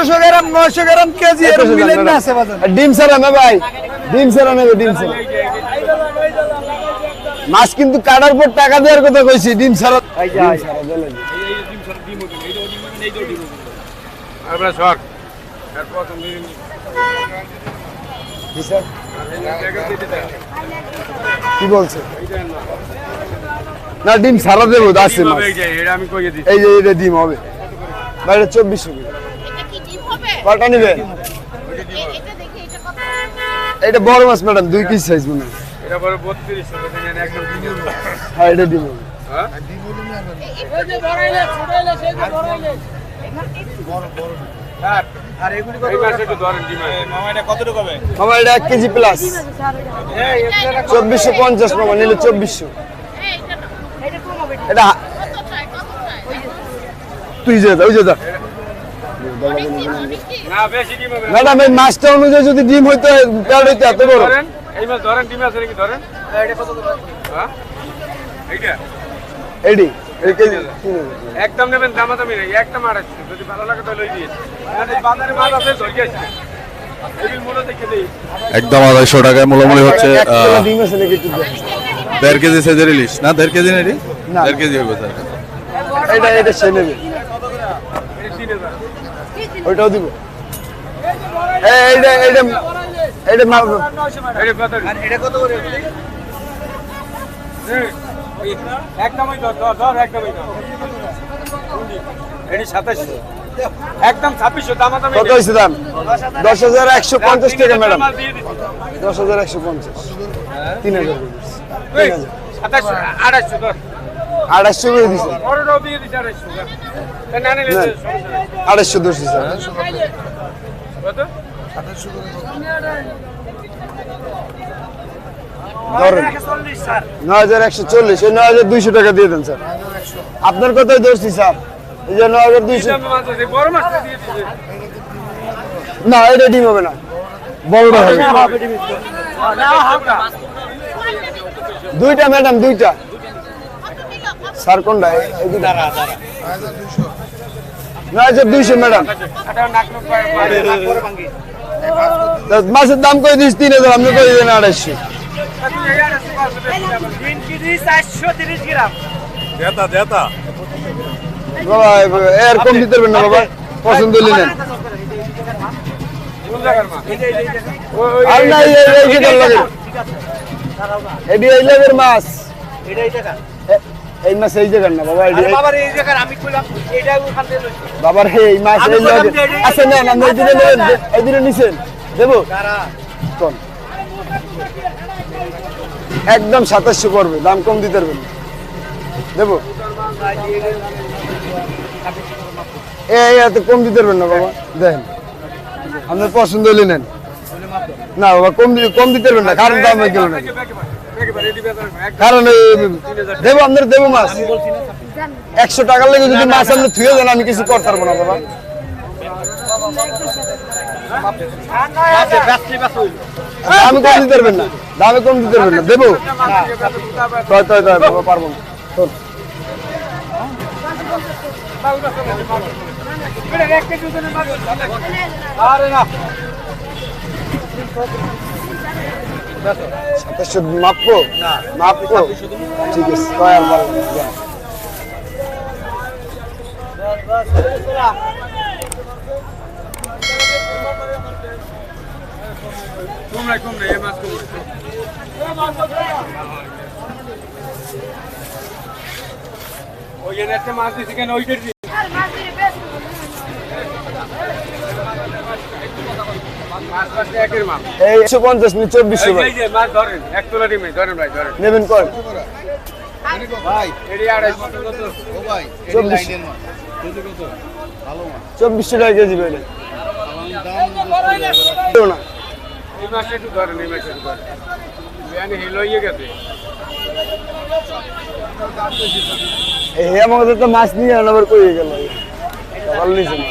আটশোশো গ্রাম নয়শো গ্রাম কেজি এরকম একুশশো না আছে বাজারে। ডিম ছাড়া না ভাই? ডিম ছাড়া নেবে ডিম ছাড়া। মাছ কিন্তু কাটার পর টাকা দেওয়ার কথা কইছি ডিম সর আর জি স্যার। কি বলছে? না ডিম ছাড়া দেবো মাছ। এই যে এটা ডিম হবে। বাইরে চব্বিশ চব্বিশশো করে এটা কি ডিম হবে কটা নিবে? এটা দেখি এটা কত? এটা বড় মাছ ম্যাডাম দুই পিস সাইজ মনে হয়। এটা বড় বত্রিশ একদম কিনে দেবো। হ্যাঁ এটা ডিম হবে। হ্যাঁ? আর এগুলি এই একটু ধরেন ডিম মামা এটা কতটুকু হবে মামা এটা এক কেজি প্লাস চব্বিশশো পঞ্চাশ মামা নিলে চব্বিশশো। এই এটা না এটা কত চাই কত চাই? তুই যে যা, ওই যে যা। ম্যাডাম এই মাছটা অনুযায়ী যদি ডিম হইতো প্যাড হইতো এত বড়। ধরেন এই মাছ ধরেন ডিম আছে নাকি ধরেন? হ্যাঁ? এডি। একদম নেবেন দামাদামি নেই একটা মার আছে যদি ভালো লাগে তাহলে ওই দিয়ে। বাজারে মাছ আছে ধরে একদম আড়াইশো টাকায় মোটামুটি হচ্ছে। দেড় কেজি সাইজের ইলিশ। না দেড় কেজি নেই না। দেড় কেজি হইব স্যার। এটা এটা সে নেবে। ওইটাও দিব। এই- এইটা এইটা এইটা মা- এটা বাজারে কত করে একদমই ধর ধর ধর একদমই ধর এটি সাতাশশো। একদম ছাব্বিশশো দামাদামি কত হয়েছে দাম। দশ হাজার একশো পঞ্চাশ টাকা ম্যাডাম। দশ হাজার একশো পঞ্চাশ। তিন হাজার দিচ্ছি। আড়াইশো করে দিচ্ছি আড়াইশো ধরছি স্যার হাজার একশো চল্লিশ হাজার টাকা দিয়ে দেন, স্যার। আপনার কথাই ধরছি স্যার। এই যে নয় হাজার দুইশো। না, এটা ডিম হবে না। বড়টা হবে। দুইটা, ম্যাডাম, দুইটা। স্যার কোনটা নয় হাজার দুইশো ম্যাডাম মাছের দাম করে দিস তিন হাজার আপনি করে দেন আড়াইশো এর কম দিতে পারবেন না বাবা পছন্দ হলে নেন আর না এই এই- এই যেটার লাগে এডি এই লাগের মাছ টাকা এই মাছ এই জায়গার না বাবা বাবার এই জায়গায় আমি কইলাম এটা ওখান থেকে লইছি। বাবার এই মাছ এই আচ্ছা এই দিনে এই দিনে নিছেন দেবো কোন একদম সাতাশশো পড়বে দাম কম দিতে পারবেন দেবো এই এত কম দিতে পারবেন না বাবা দেখেন আপনার পছন্দ হলে নেন না বাবা কম কম দিতে পারবেন না কারণ দাম হয়ে গেল না কারণ দেবো আপনার দেবো মাছ। একশো টাকার লেগে যদি মাছ আপনি থুয়ে দেন আমি কিছু করতে পারব না বাবা। দামে কম দিতে পারবেন না। দামে কম দিতে পারবেন না। দেবো। পারব না। আরে না। সাতাশশো মাপবো? মাপবো? ঠিক আছে কুমড়াই কুমড়াই এই মাছ কুমড়াই ওই যে একটা মাছ দিছি কেন ওইটার দি- মাছ মাছ একের মাছ এই একশো পঞ্চাশ মিনিট চব্বিশশো এই যে- ভাই এই যে মাছ ধরেন এক তোলা ডিমে ধরেন ভাই ধরেন নেবেন কর চব্বিশশো টাকা কেজি ভাই না এই মাছটা একটু ধরেন এই মাছটা একটু ধরেন বিয়ানি হিল হয়ে গেছে এই আমাদের তো মাছ নিয়ে আবার কই গেল ভালো নিছে মাছ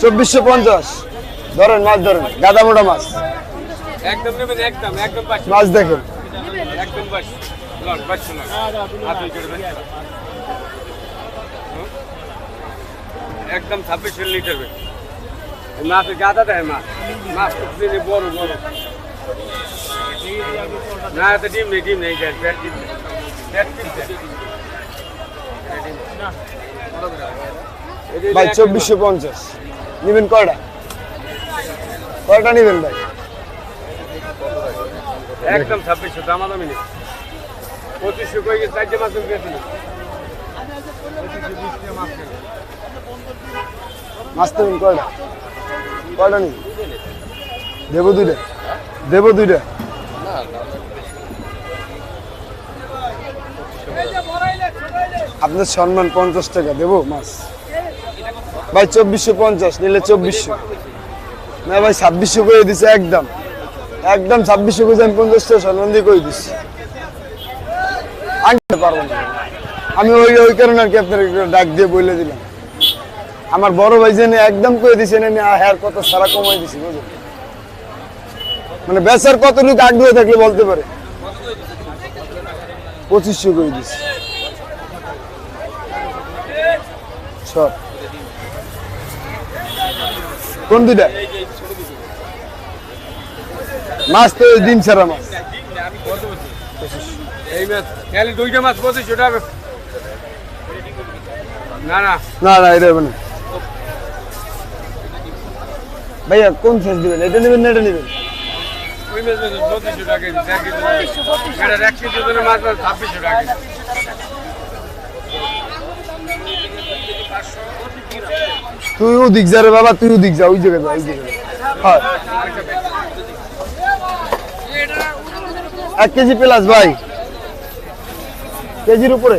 চব্বিশশো পঞ্চাশ। ধরেন মাছ ধরেন। গাদা মোটা মাছ। একদম নেবেন একদম মাছ দেখেন। একদম বাস? একদম ছাব্বিশ লিটার মাছ গাদা দেয় মাছ। মাছ খুব দিনে বড় বড়। না তো ডিম নেই ডিম ডিম চব্বিশশো পঞ্চাশ। নেবেন কয়টা? কয়টা নেবেন ভাই? একদম ছাব্বিশশো দামাদামি নেই। পঁচিশশো কই গেছে? চারটে মাছ গেছিল। মাছ নেবেন কয়টা? কয়টা নেবেন? দেবো দুইটা। দেবো দুইটা। আপনার সম্মান পঞ্চাশ টাকা দেবো মাছ। ভাই, চব্বিশশো পঞ্চাশ, নিলে চব্বিশশো। না ভাই, ছাব্বিশশো করে দিছে একদম। একদম ছাব্বিশশো করে আমি পঞ্চাশ টাকা সম্মান দিয়ে করে দিচ্ছি আনতে পারব না। আমি ওই ওই কারণে আর কি আপনার ডাক দিয়ে বলে দিলাম। আমার বড় ভাই জেনে একদম করে দিছেন আমি হ্যার কত সারা কমাই দিছি, বুঝলেন? মানে বেচার কতটুকু আগ্রহ থাকলে বলতে পারে? পঁচিশশো করে দিছি। সব। কোন দুইটা? মাছ তো ডিম ছাড়া মাছ। এই মাছ খালি দুইটা মাছ না না। না না এটা হবে না। ভাইয়া কোন সাইজ দিবেন? এটা নেবেন না এটা নেবেন? মাছ ছাব্বিশশো টাকা তুই ওদিক যা রে বাবা, তুই ওদিক যা, ওই জায়গায় যা, ওই জায়গায় যা। হ্যাঁ। এক কেজি প্লাস ভাই। কেজির উপরে।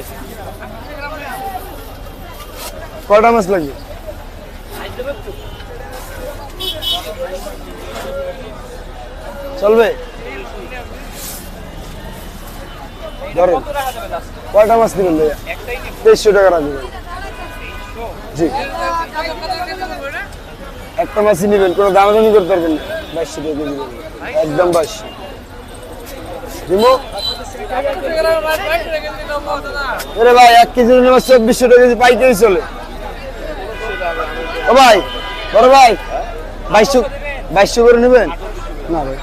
কটা মাছ লাগবে চলবে? ধরেন। কয়টা মাছ নেবেন ভাইয়া? তেইশশো টাকা রাখবেন একটা মাছই নেবেন, কোনো দামাদামি করতে পারবেন না। বাইশশো টাকা কেজি। একদম বাইশশো। ভাই, এক কেজি মাছ চব্বিশশো টাকা কেজি পাইকারি চলে। ও ভাই, বড় ভাই, বাইশশো বাইশশো করে নেবেন? না ভাই।